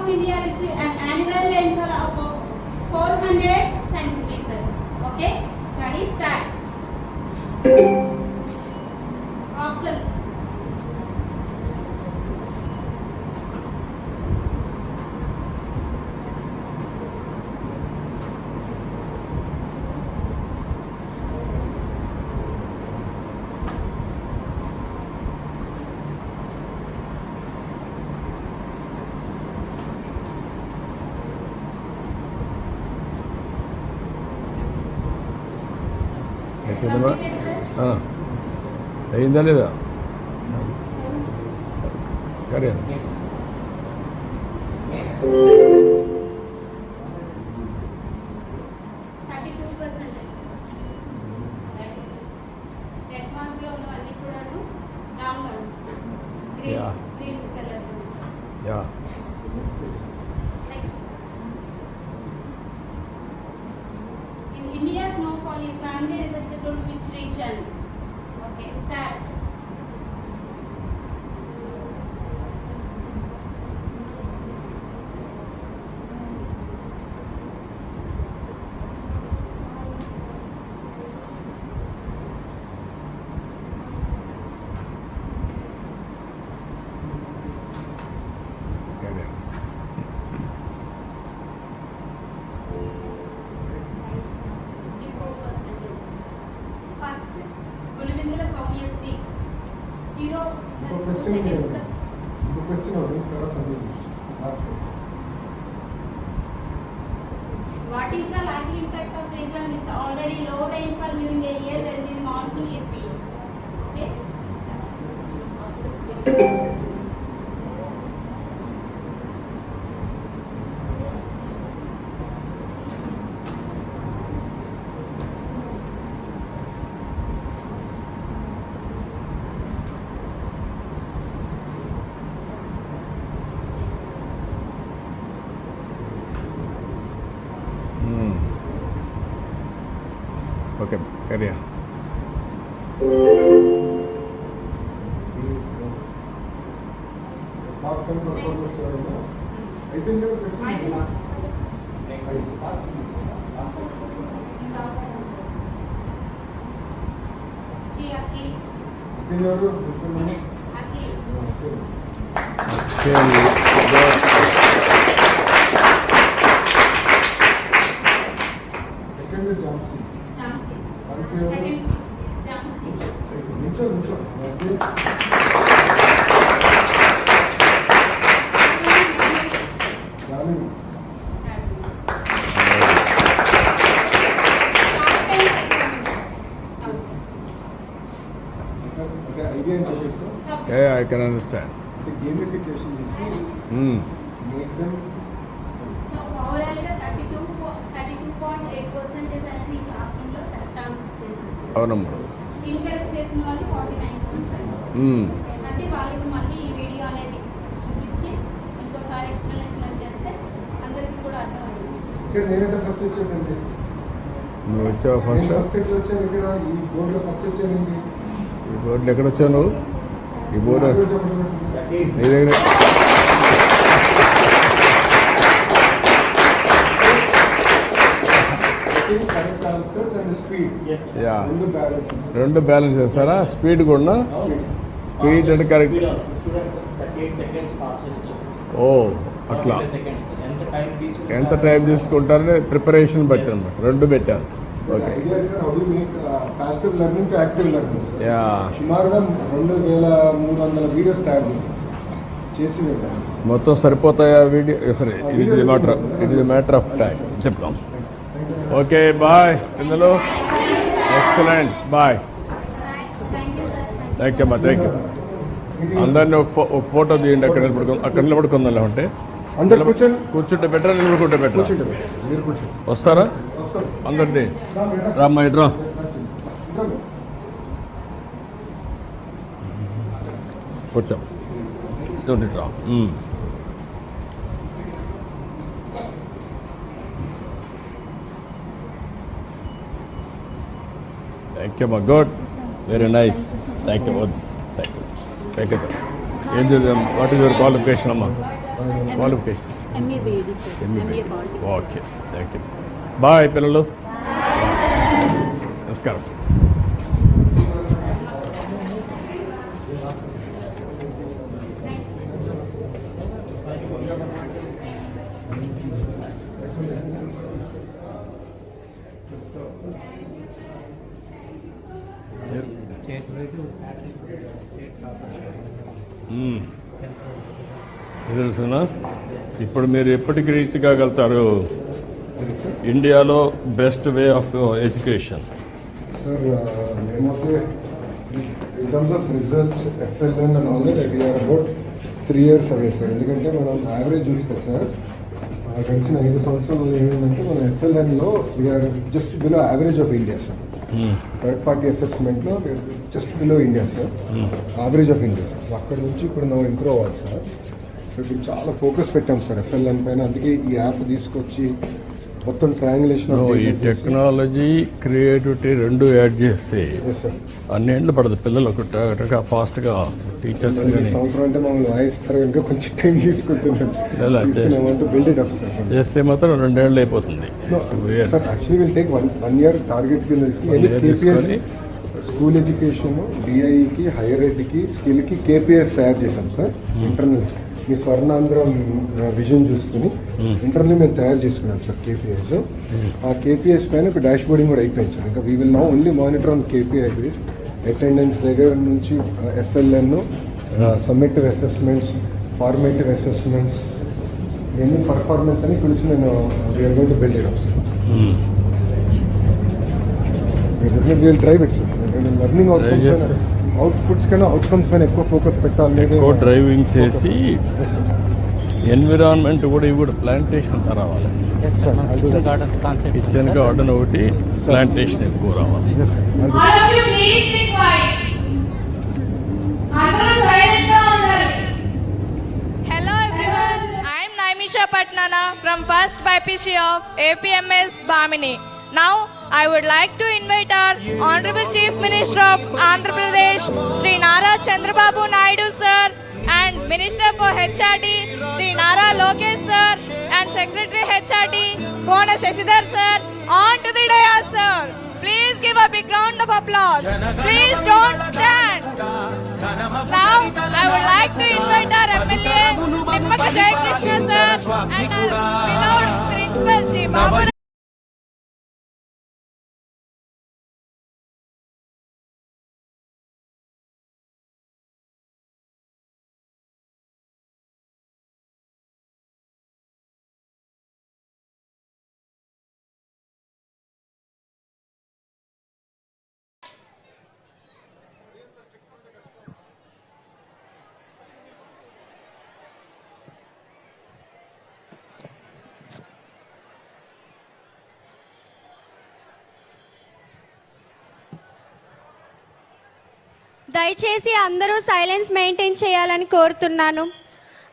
of India an uh, annual rainfall of uh, 400 centimeters? Okay, ready, start. ഇന്നലെ കറിയാണ് okay 10 performers ఎవరైనా? అయిపోయింది కదా question? అయిపోయింది. Chi Aki, నితిన్ గారు కూర్చోండి. ఏ ఐ కెన్ అండర్స్టాండ్ అంటే gamification చేసి make them thirty two thirty two point eight percentage అనేది ఈ క్లాస్ రూమ్లో కరెక్ట్ ఆన్సర్స్ చేశారు అవునమ్మా ఇన్కరెక్ట్ చేసిన వాళ్ళు ఫార్టీ నైన్ మ్మ్. అంటే వాళ్ళకి మళ్ళీ ఈ వీడియో అనేది చూపించి ఇంకోసారి ఎక్స్ప్లెనేషన్ అది చేస్తే అందరికీ కూడా అర్థమైంది ఇక్కడ నేనంటే ఫస్ట్ వచ్చానండి నువ్వు వచ్చావు ఫస్ట్ ఫస్ట్ వచ్చాను ఇక్కడ? ఈ బోర్డు లో ఫస్ట్ వచ్చానండి. ఈ బోర్డు ఎక్కడ వచ్చావు నువ్వు? ఈ బోర్డు. నీ దగ్గర. యా. రెండు బ్యాలెన్స్ చేస్తారా? స్పీడ్ కూడా స్పీడ్ అంటే కరెక్ట్. ఓ అట్లా. ఎంత టైం తీసుకుంటారని ప్రిపరేషన్ బట్టి అనమాట రెండు పెట్టారు. Okay make passive learning to active learning sir yeah సుమారుగా రెండు వేల మూడు వందల వీడియోస్ తయారు చేశాం చేసి వెళ్ళాను మొత్తం సరిపోతాయా వీడియో? సరే ఇది ఇది matter it is matter of time చెప్తాం. ఓకే బాయ్ ఇందులో excellent boy thank you sir thank you అమ్మా థ్యాంక్ యూ అందరినీ ఒక ఫో- ఒక ఫోటో తీయండి. అక్కడ నిలబడుకో అక్కడ నిలబడుకుందాం అందరు కూర్చొని కూర్చుంటే బెటరా నిలబడుకుంటే బెటరా వస్తారా? అందరిది. రామ్మా ఇట్రా కూర్చో. మ్మ్. థ్యాంక్ యూ మా good very nice thank you thank you thank you ఏం చదివాం? వాట్ ఈస్ యువర్ క్వాలిఫికేషన్ అమ్మా? Qualification okay thank you bye పిల్లలు. నమస్కారం. తెలుసునా ఇప్పుడు మీరు ఎప్పటికి రీచ్ కాగలుగుతారు ఇండియాలో best way of education. Sir మేమైతే in terms of results FLN and all that we are about three years away sir ఎందుకంటే మనం యావరేజ్ చూస్తే సార్ గడిచిన ఐదు సంవత్సరాలు ఏమైందంటే మన ఎఫ్ఎల్ఎన్లో we're just below average of India sir third party అసెస్మెంట్లో just below India sir average of India sir so అక్కడ నుంచి ఇప్పుడు మనం ఇంప్రూవ్ అవ్వాలి సార్ సో ఇప్పుడు చాలా ఫోకస్ పెట్టాం సార్ ఎఫ్ఎల్ఎన్ పైన. అందుకే ఈ యాప్ తీసుకొచ్చి మొత్తం ట్రయాంగులేషన్ ఈ టెక్నాలజీ క్రియేటివిటీ రెండు యాడ్ చేస్తే సార్ అన్నేళ్ళు పడదు. పిల్లలు ఒక ఫాస్ట్గా టీచర్స్ సంవత్సరం అంటే మమ్మల్ని వాయిస్తారు ఇంకా కొంచెం టైం చేస్తే- మాత్రం రెండేళ్ళు అయిపోతుంది. వన్ ఇయర్ టార్గెట్ కింద స్కూల్ ఎడ్యుకేషన్ డిఐకి హైయర్ ఎడ్కి స్కిల్కి కేపీఎస్ తయారు చేశాం సార్ ఇంటర్నల్ మీ స్వర్ణాంధ్ర విజన్ చూసుకుని ఇంటర్నల్ మేము తయారు చేసుకున్నాం సార్ కేపీఎస్ ఆ కేపీఎస్ పైన ఇప్పుడు డాష్ బోర్డింగ్ కూడా అయిపోయింది సార్. ఇంకా we will now only monitor on KPI attendance దగ్గర నుంచి FLN summative assessments formative assessments ఇవన్నీ పర్ఫార్మెన్స్ అని కొంచెం నేను we're going to build it up sir will drive it sir learning చేస్తే. అవుట్పుట్స్ కన్నా అవుట్కమ్స్ పైన ఎక్కువ ఫోకస్ పెట్టాలి ఎక్కువ డ్రైవింగ్ చేసి ఎన్విరాన్మెంట్ కూడా ఇవి కూడా ప్లాంటేషన్ రావాలి. కిచెన్ గార్డెన్ ఒకటి ప్లాంటేషన్ ఎక్కువ రావాలి. All of you please be quiet. అందరూ Now, I would like to invite our Honorable Chief Minister of Andhra Pradesh, Sri Nara Chandrababu Naidu sir, and Minister for HRD, Sri Nara Lokesh sir, and Secretary HRD, Kona Shashidhar sir, on to the dais sir. Please give a big round of applause. Please don't stand. Now, I would like to invite our MLA, Nippaka Jai Krishna sir, and our beloved Principal Sri Babu దయచేసి అందరూ silence maintain చేయాలని కోరుతున్నాను.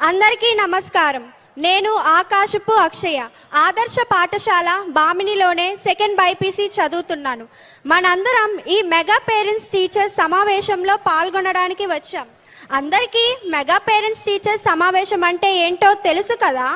అందరికీ నమస్కారం. నేను ఆకాశపు అక్షయ ఆదర్శ పాఠశాల బామినిలోనే సెకండ్ బైపీసీ చదువుతున్నాను. మనందరం ఈ మెగా పేరెంట్స్ టీచర్స్ సమావేశంలో పాల్గొనడానికి వచ్చాం. అందరికీ మెగా పేరెంట్స్ టీచర్స్ సమావేశం అంటే ఏంటో తెలుసు కదా?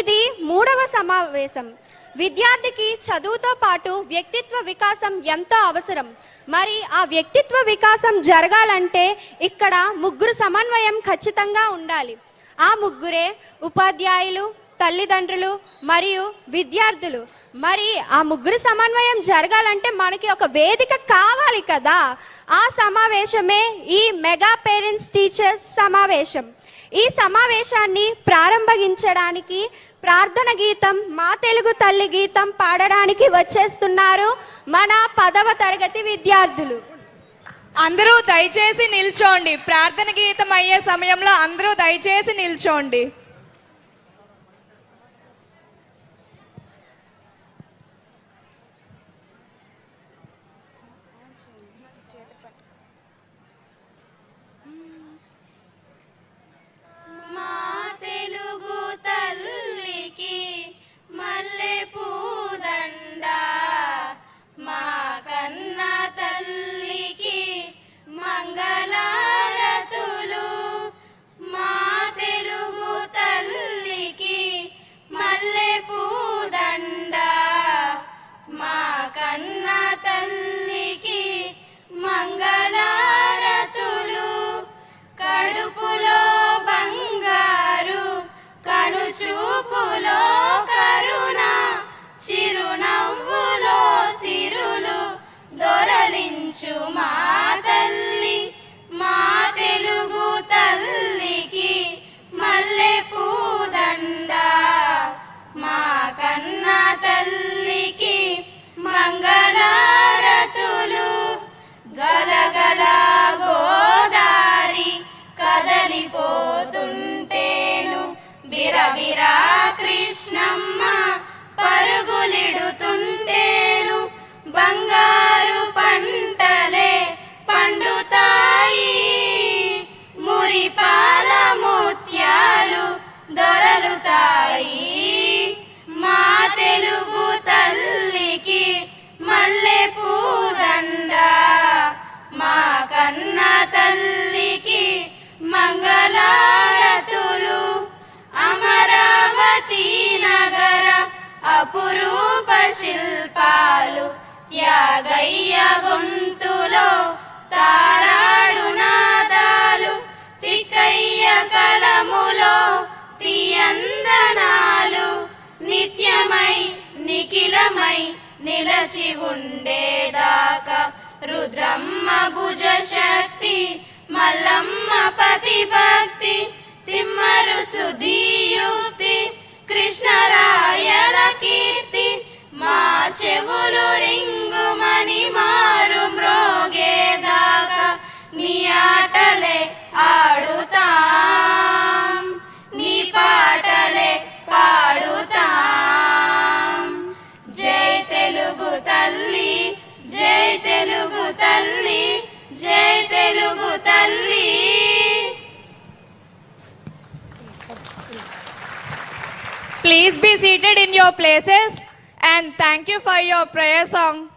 ఇది మూడవ సమావేశం. విద్యార్థికి చదువుతో పాటు వ్యక్తిత్వ వికాసం ఎంతో అవసరం. మరి ఆ వ్యక్తిత్వ వికాసం జరగాలంటే ఇక్కడ ముగ్గురు సమన్వయం ఖచ్చితంగా ఉండాలి. ఆ ముగ్గురే ఉపాధ్యాయులు తల్లిదండ్రులు మరియు విద్యార్థులు. మరి ఆ ముగ్గురు సమన్వయం జరగాలంటే మనకి ఒక వేదిక కావాలి కదా. ఆ సమావేశమే ఈ మెగా పేరెంట్స్ టీచర్స్ సమావేశం. ఈ సమావేశాన్ని ప్రారంభించడానికి ప్రార్థన గీతం మా తెలుగు తల్లి గీతం పాడడానికి వచ్చేస్తున్నారు మన పదవ తరగతి విద్యార్థులు. అందరూ దయచేసి నిల్చోండి. ప్రార్థన గీతం అయ్యే సమయంలో అందరూ దయచేసి నిల్చోండి. కబిరా కృష్ణమ్మ పరుగులిడుతుంటేను బంగారు పంటలే పండుతాయి. మురిపాల ముత్యాలు దొరలుతాయి. మా తెలుగు తల్లికి మల్లె పూదండ. మా కన్న తల్లికి మంగళ నగర అపురూప శిల్పాలు త్యాగయ్య గొంతులో తారాడు నాదాలు తిక్కయ్య కలములో తీయందనాలు నిత్యమై నిఖిలమై నిలచి ఉండేదాకా రుద్రమ్మ భుజ శక్తి మల్లమ్మ పతి భక్తి తిమ్మరు సుధీయుక్తి కృష్ణరాయల కీర్తి మా చెవులు రింగుమని మారు మ్రోగేదాకా నీ ఆటలే ఆడుతాం నీ పాటలే పాడుతాం. జై తెలుగు తల్లి జై తెలుగు తల్లి జై Telugu be seated in your places and thank you for your prayer song.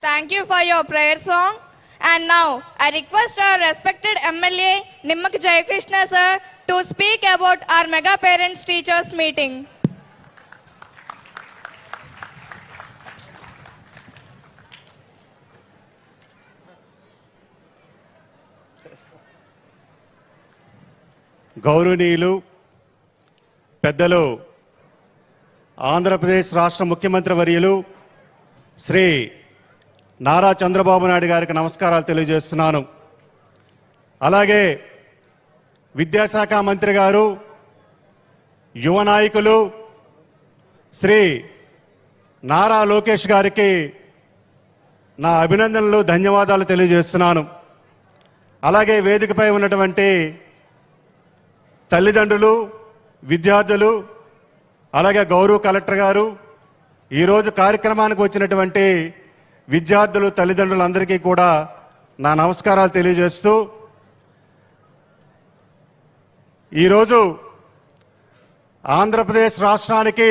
Thank you for your prayer song. And now I request our respected MLA Nimmak Jayakrishna sir to speak about our mega parents teachers meeting. గౌరవనీయులు పెద్దలు ఆంధ్రప్రదేశ్ రాష్ట్ర ముఖ్యమంత్రి వర్యులు శ్రీ నారా చంద్రబాబు నాయుడు గారికి నమస్కారాలు తెలియజేస్తున్నాను. అలాగే విద్యాశాఖ మంత్రి గారు యువ నాయకులు శ్రీ నారా లోకేష్ గారికి నా అభినందనలు ధన్యవాదాలు తెలియజేస్తున్నాను. అలాగే వేదికపై ఉన్నటువంటి తల్లిదండ్రులు విద్యార్థులు అలాగే గౌరవ కలెక్టర్ గారు ఈరోజు కార్యక్రమానికి వచ్చినటువంటి విద్యార్థులు తల్లిదండ్రులందరికీ కూడా నా నమస్కారాలు తెలియజేస్తూ ఈరోజు ఆంధ్రప్రదేశ్ రాష్ట్రానికి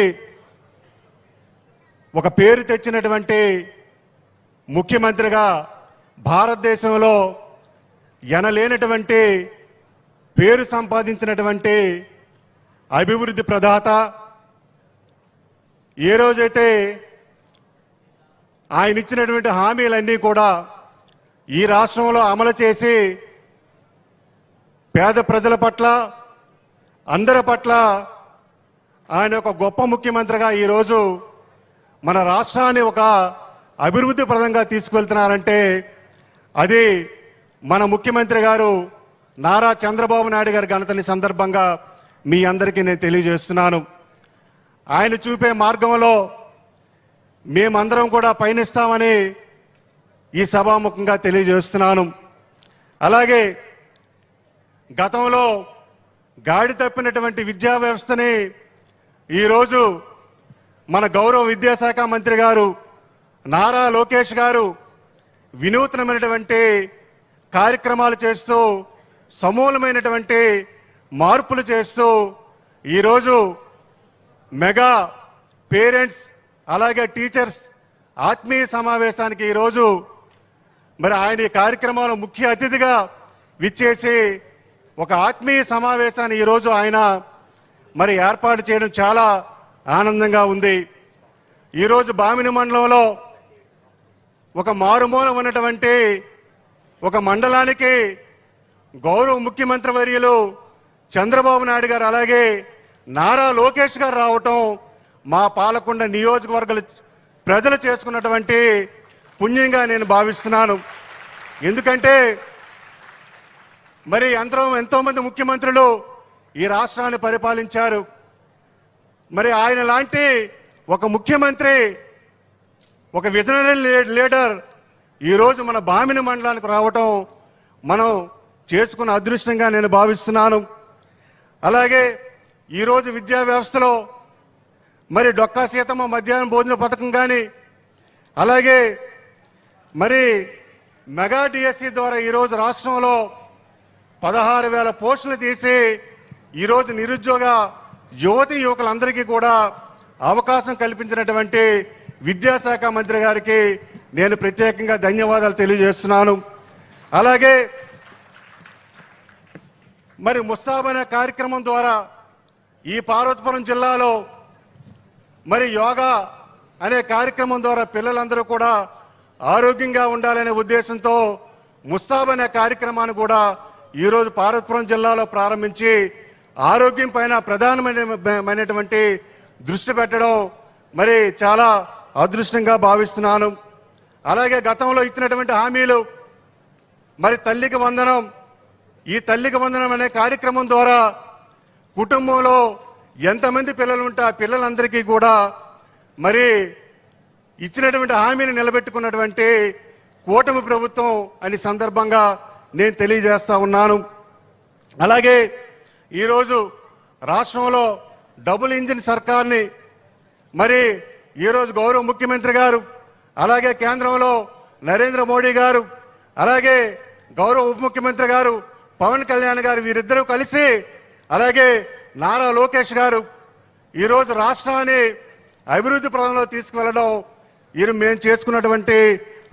ఒక పేరు తెచ్చినటువంటి ముఖ్యమంత్రిగా భారతదేశంలో ఎనలేనటువంటి పేరు సంపాదించినటువంటి అభివృద్ధి ప్రదాత ఏ రోజైతే ఆయన ఇచ్చినటువంటి హామీలన్నీ కూడా ఈ రాష్ట్రంలో అమలు చేసి పేద ప్రజల పట్ల అందరి పట్ల ఆయన ఒక గొప్ప ముఖ్యమంత్రిగా ఈరోజు మన రాష్ట్రాన్ని ఒక అభివృద్ధి ప్రదంగా తీసుకువెళ్తున్నారంటే అది మన ముఖ్యమంత్రి గారు నారా చంద్రబాబు నాయుడు గారి ఘనతని సందర్భంగా మీ అందరికీ నేను తెలియజేస్తున్నాను. ఆయన చూపే మార్గంలో మేమందరం కూడా పయనిస్తామని ఈ సభాముఖంగా తెలియజేస్తున్నాను. అలాగే గతంలో గాడి తప్పినటువంటి విద్యా వ్యవస్థని ఈరోజు మన గౌరవ విద్యాశాఖ మంత్రి గారు నారా లోకేష్ గారు వినూత్నమైనటువంటి కార్యక్రమాలు చేస్తూ సమూలమైనటువంటి మార్పులు చేస్తూ ఈరోజు మెగా పేరెంట్స్ అలాగే టీచర్స్ ఆత్మీయ సమావేశానికి ఈరోజు మరి ఆయన ఈ కార్యక్రమంలో ముఖ్య అతిథిగా విచ్చేసి ఒక ఆత్మీయ సమావేశాన్ని ఈరోజు ఆయన మరి ఏర్పాటు చేయడం చాలా ఆనందంగా ఉంది. ఈరోజు బామిని మండలంలో ఒక మారుమూల ఉన్నటువంటి ఒక మండలానికి గౌరవ ముఖ్యమంత్రి వర్యులు చంద్రబాబు నాయుడు గారు అలాగే నారా లోకేష్ గారు రావటం మా పాలకొండ నియోజకవర్గాల ప్రజలు చేసుకున్నటువంటి పుణ్యంగా నేను భావిస్తున్నాను. ఎందుకంటే మరి అందరం ఎంతోమంది ముఖ్యమంత్రులు ఈ రాష్ట్రాన్ని పరిపాలించారు. మరి ఆయన లాంటి ఒక ముఖ్యమంత్రి ఒక విజనరీ లీడర్ ఈరోజు మన బామిని మండలానికి రావటం మనం చేసుకున్న అదృష్టంగా నేను భావిస్తున్నాను. అలాగే ఈరోజు విద్యా వ్యవస్థలో మరి డొక్కా సీతమ్మ మధ్యాహ్నం భోజన పథకం కానీ అలాగే మరి మెగా డిఎస్సి ద్వారా ఈరోజు రాష్ట్రంలో పదహారు వేల పోస్టులు తీసి ఈరోజు నిరుద్యోగ యువతి యువకులందరికీ కూడా అవకాశం కల్పించినటువంటి విద్యాశాఖ మంత్రి గారికి నేను ప్రత్యేకంగా ధన్యవాదాలు తెలియజేస్తున్నాను. అలాగే మరి ముస్తాబ్ అనే కార్యక్రమం ద్వారా ఈ పార్వతీపురం జిల్లాలో మరి యోగా అనే కార్యక్రమం ద్వారా పిల్లలందరూ కూడా ఆరోగ్యంగా ఉండాలనే ఉద్దేశంతో ముస్తాబ్ అనే కార్యక్రమాన్ని కూడా ఈరోజు పార్వతీపురం జిల్లాలో ప్రారంభించి ఆరోగ్యం పైన ప్రధానమైనటువంటి దృష్టి పెట్టడం మరి చాలా అదృష్టంగా భావిస్తున్నాను. అలాగే గతంలో ఇచ్చినటువంటి హామీలు మరి తల్లికి వందనం ఈ తల్లికి వందనం అనే కార్యక్రమం ద్వారా కుటుంబంలో ఎంతమంది పిల్లలు ఉంటే ఆ పిల్లలందరికీ కూడా మరి ఇచ్చినటువంటి హామీని నిలబెట్టుకున్నటువంటి కూటమి ప్రభుత్వం అని సందర్భంగా నేను తెలియజేస్తా ఉన్నాను. అలాగే ఈరోజు రాష్ట్రంలో డబుల్ ఇంజిన్ సర్కార్ని మరి ఈరోజు గౌరవ ముఖ్యమంత్రి గారు అలాగే కేంద్రంలో నరేంద్ర మోడీ గారు అలాగే గౌరవ ఉప ముఖ్యమంత్రి గారు పవన్ కళ్యాణ్ గారు వీరిద్దరూ కలిసి అలాగే నారా లోకేష్ గారు ఈరోజు రాష్ట్రాన్ని అభివృద్ధి పదంలో తీసుకువెళ్ళడం ఇది మేము చేసుకున్నటువంటి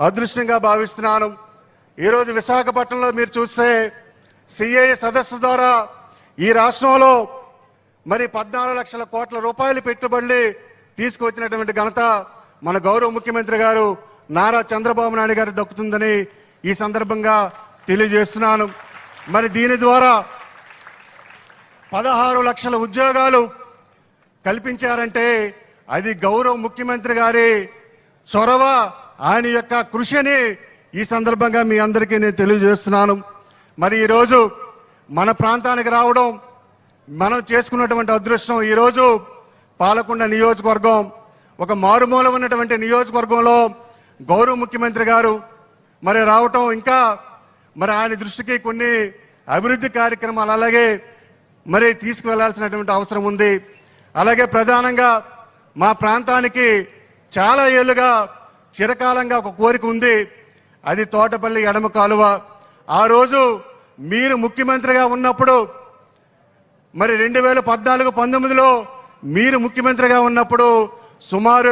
అదృష్టంగా భావిస్తున్నాను. ఈరోజు విశాఖపట్నంలో మీరు చూస్తే సిఐ సదస్సు ద్వారా ఈ రాష్ట్రంలో మరి పద్నాలుగు లక్షల కోట్ల రూపాయలు పెట్టుబడులు తీసుకువచ్చినటువంటి ఘనత మన గౌరవ ముఖ్యమంత్రి గారు నారా చంద్రబాబు నాయుడు గారు దక్కుతుందని ఈ సందర్భంగా తెలియజేస్తున్నాను. మరి దీని ద్వారా పదహారు లక్షల ఉద్యోగాలు కల్పించారంటే అది గౌరవ ముఖ్యమంత్రి గారి చొరవ ఆయన యొక్క కృషిని ఈ సందర్భంగా మీ అందరికీ నేను తెలియజేస్తున్నాను. మరి ఈరోజు మన ప్రాంతానికి రావడం మనం చేసుకున్నటువంటి అదృష్టం ఈరోజు పాలకొండ నియోజకవర్గం ఒక మారుమూల ఉన్నటువంటి నియోజకవర్గంలో గౌరవ ముఖ్యమంత్రి గారు మరి రావటం ఇంకా మరి ఆయన దృష్టికి కొన్ని అభివృద్ధి కార్యక్రమాలు అలాగే మరి తీసుకువెళ్ళాల్సినటువంటి అవసరం ఉంది. అలాగే ప్రధానంగా మా ప్రాంతానికి చాలా ఏళ్ళుగా చిరకాలంగా ఒక కోరిక ఉంది. అది తోటపల్లి ఎడమ కాలువ. ఆ రోజు మీరు ముఖ్యమంత్రిగా ఉన్నప్పుడు మరి రెండు వేల పద్నాలుగు పంతొమ్మిదిలో మీరు ముఖ్యమంత్రిగా ఉన్నప్పుడు సుమారు